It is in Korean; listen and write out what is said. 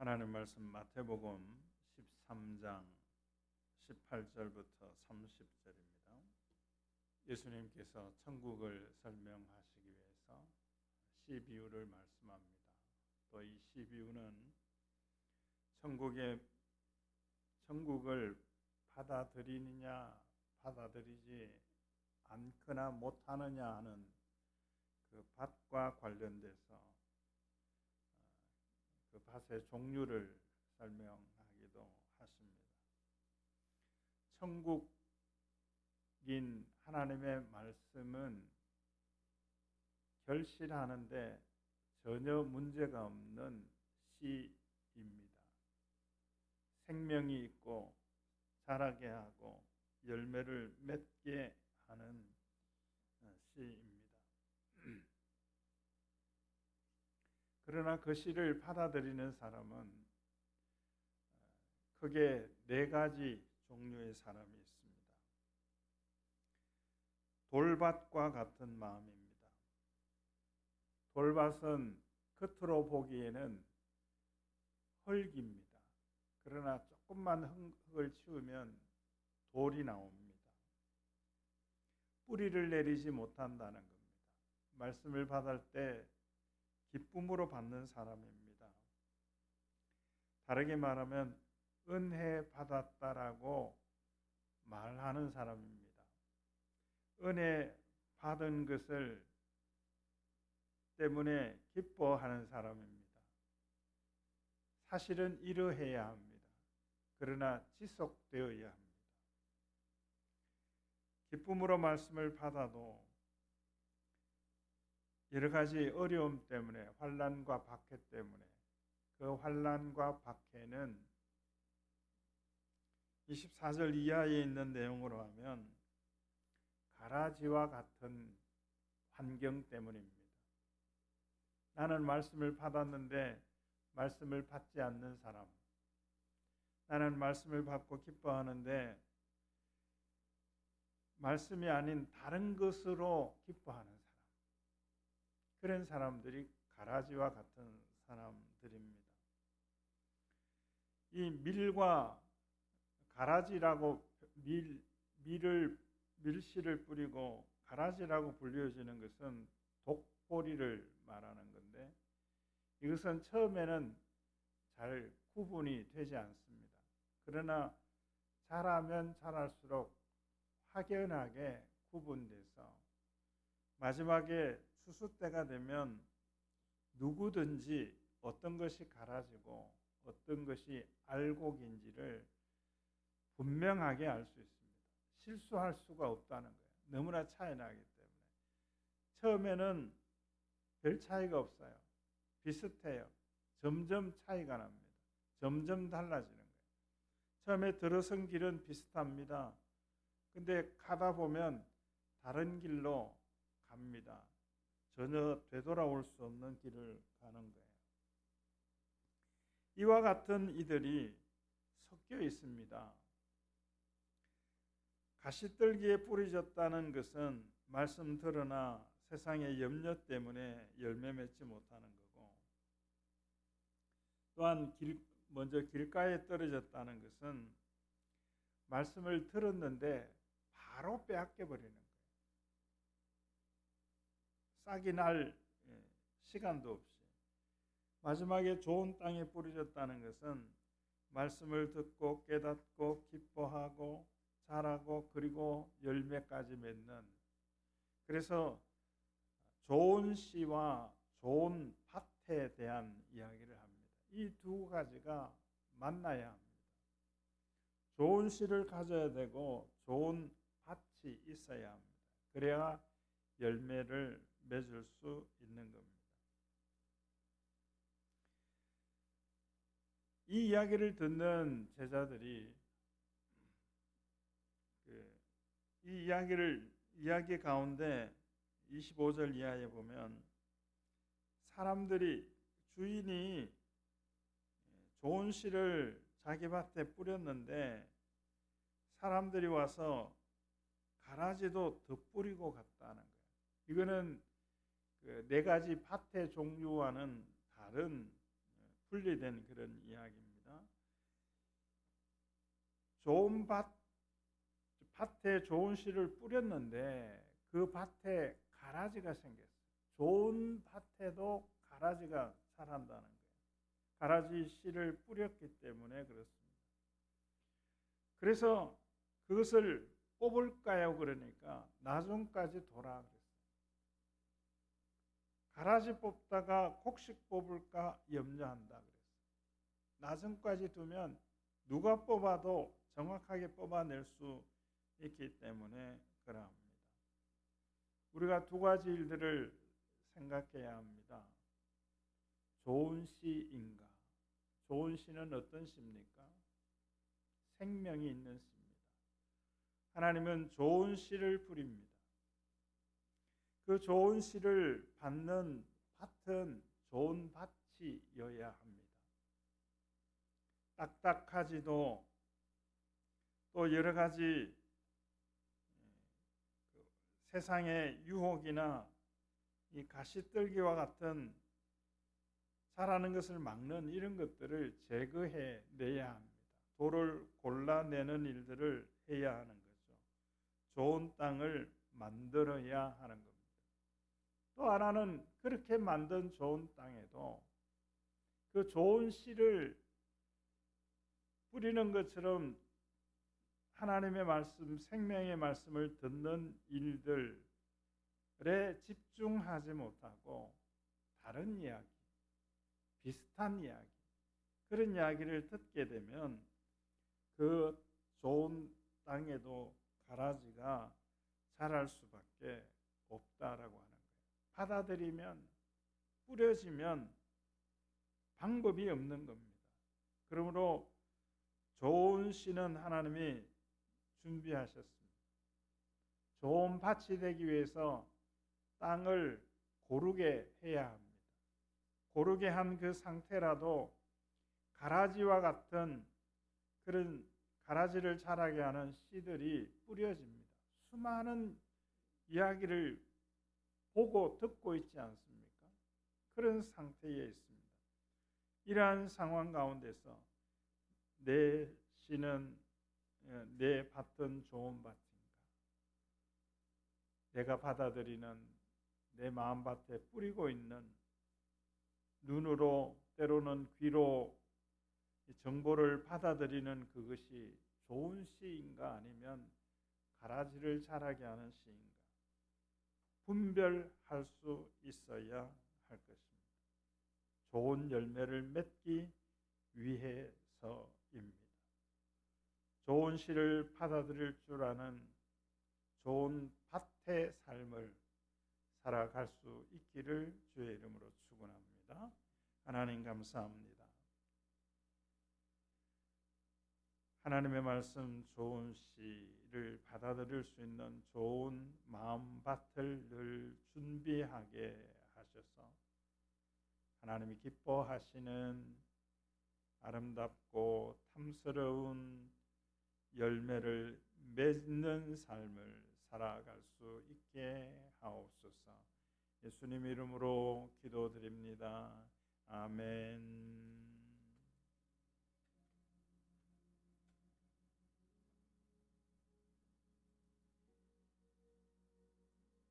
하나님 말씀 마태복음 13장 18절부터 30절입니다. 예수님께서 천국을 설명하시기 위해서 시비유를 말씀합니다. 또 이 시비유는 천국의 천국을 받아들이느냐 받아들이지 않거나 못하느냐 하는 그 밭과 관련돼서 그 밭의 종류를 설명하기도 하십니다. 천국인 하나님의 말씀은 결실하는데 전혀 문제가 없는 씨입니다. 생명이 있고 자라게 하고 열매를 맺게 하는 씨입니다. 그러나 그 씨를 받아들이는 사람은 크게 네 가지 종류의 사람이 있습니다. 돌밭과 같은 마음입니다. 돌밭은 겉으로 보기에는 흙입니다. 그러나 조금만 흙을 치우면 돌이 나옵니다. 뿌리를 내리지 못한다는 겁니다. 말씀을 받을 때 기쁨으로 받는 사람입니다. 다르게 말하면 은혜 받았다라고 말하는 사람입니다. 은혜 받은 것을 때문에 기뻐하는 사람입니다. 사실은 이러해야 합니다. 그러나 지속되어야 합니다. 기쁨으로 말씀을 받아도 여러 가지 어려움 때문에 환란과 박해 때문에 그 환란과 박해는 24절 이하에 있는 내용으로 하면 가라지와 같은 환경 때문입니다. 나는 말씀을 받았는데 말씀을 받지 않는 사람. 나는 말씀을 받고 기뻐하는데 말씀이 아닌 다른 것으로 기뻐하는. 그런 사람들이 가라지와 같은 사람들입니다. 이 밀과 가라지라고 밀 밀을 밀씨를 뿌리고 가라지라고 불려지는 것은 독보리를 말하는 건데 이것은 처음에는 잘 구분이 되지 않습니다. 그러나 자라면 자랄수록 확연하게 구분돼서 마지막에 추수 때가 되면 누구든지 어떤 것이 갈아지고 어떤 것이 알곡인지를 분명하게 알 수 있습니다. 실수할 수가 없다는 거예요. 너무나 차이 나기 때문에. 처음에는 별 차이가 없어요. 비슷해요. 점점 차이가 납니다. 점점 달라지는 거예요. 처음에 들어선 길은 비슷합니다. 근데 가다 보면 다른 길로 갑니다. 전혀 되돌아올 수 없는 길을 가는 거예요. 이와 같은 이들이 섞여 있습니다. 가시떨기에 뿌려졌다는 것은 말씀 들으나 세상의 염려 때문에 열매 맺지 못하는 거고 또한 길, 먼저 길가에 떨어졌다는 것은 말씀을 들었는데 바로 빼앗겨 버리는 거예요. 싹이 날 예, 시간도 없이 마지막에 좋은 땅에 뿌려졌다는 것은 말씀을 듣고 깨닫고 기뻐하고 자라고 그리고 열매까지 맺는 그래서 좋은 씨와 좋은 밭에 대한 이야기를 합니다. 이 두 가지가 만나야 합니다. 좋은 씨를 가져야 되고 좋은 밭이 있어야 합니다. 그래야 열매를 맺을 수 있는 겁니다. 이 이야기를 듣는 제자들이 그, 이 이야기를 이야기 가운데 25절 이하에 보면 사람들이 주인이 좋은 씨를 자기 밭에 뿌렸는데 사람들이 와서 가라지도 덧뿌리고 갔다는 거예요. 이거는 그 네 가지 밭의 종류와는 다른 분리된 그런 이야기입니다. 좋은 밭 밭에 좋은 씨를 뿌렸는데 그 밭에 가라지가 생겼어요. 좋은 밭에도 가라지가 자란다는 거예요. 가라지 씨를 뿌렸기 때문에 그렇습니다. 그래서 그것을 뽑을까요? 그러니까 나중까지 돌아. 가라지 뽑다가 곡식 뽑을까 염려한다 그랬어요. 나중까지 두면 누가 뽑아도 정확하게 뽑아낼 수 있기 때문에 그러합니다. 우리가 두 가지 일들을 생각해야 합니다. 좋은 씨인가? 좋은 씨는 어떤 씨입니까? 생명이 있는 씨입니다. 하나님은 좋은 씨를 뿌립니다. 그 좋은 씨를 받는 밭은 좋은 밭이어야 합니다. 딱딱하지도 또 여러 가지 세상의 유혹이나 이 가시떨기와 같은 자라는 것을 막는 이런 것들을 제거해 내야 합니다. 돌을 골라내는 일들을 해야 하는 거죠. 좋은 땅을 만들어야 하는 겁니다. 또 하나는 그렇게 만든 좋은 땅에도 그 좋은 씨를 뿌리는 것처럼 하나님의 말씀, 생명의 말씀을 듣는 일들에 집중하지 못하고 다른 이야기, 비슷한 이야기, 그런 이야기를 듣게 되면 그 좋은 땅에도 가라지가 자랄 수밖에 없다라고 거예요. 받아들이면 뿌려지면 방법이 없는 겁니다. 그러므로 좋은 씨는 하나님이 준비하셨습니다. 좋은 밭이 되기 위해서 땅을 고르게 해야 합니다. 고르게 한 그 상태라도 가라지와 같은 그런 가라지를 자라게 하는 씨들이 뿌려집니다. 수많은 이야기를 보고 듣고 있지 않습니까? 그런 상태에 있습니다. 이러한 상황 가운데서 내 씨는 예, 내 밭은 좋은 밭인가? 내가 받아들이는 내 마음밭에 뿌리고 있는 눈으로 때로는 귀로 정보를 받아들이는 그것이 좋은 씨인가 아니면 가라지를 자라게 하는 씨인가 분별할 수 있어야 할 것입니다. 좋은 열매를 맺기 위해서입니다. 좋은 씨를 받아들일 줄 아는 좋은 밭의 삶을 살아갈 수 있기를 주의 이름으로 축원합니다. 하나님 감사합니다. 하나님의 말씀 좋은 씨를 받아들일 수 있는 좋은 마음밭을 늘 준비하게 하셔서 하나님이 기뻐하시는 아름답고 탐스러운 열매를 맺는 삶을 살아갈 수 있게 하옵소서. 예수님 이름으로 기도드립니다. 아멘.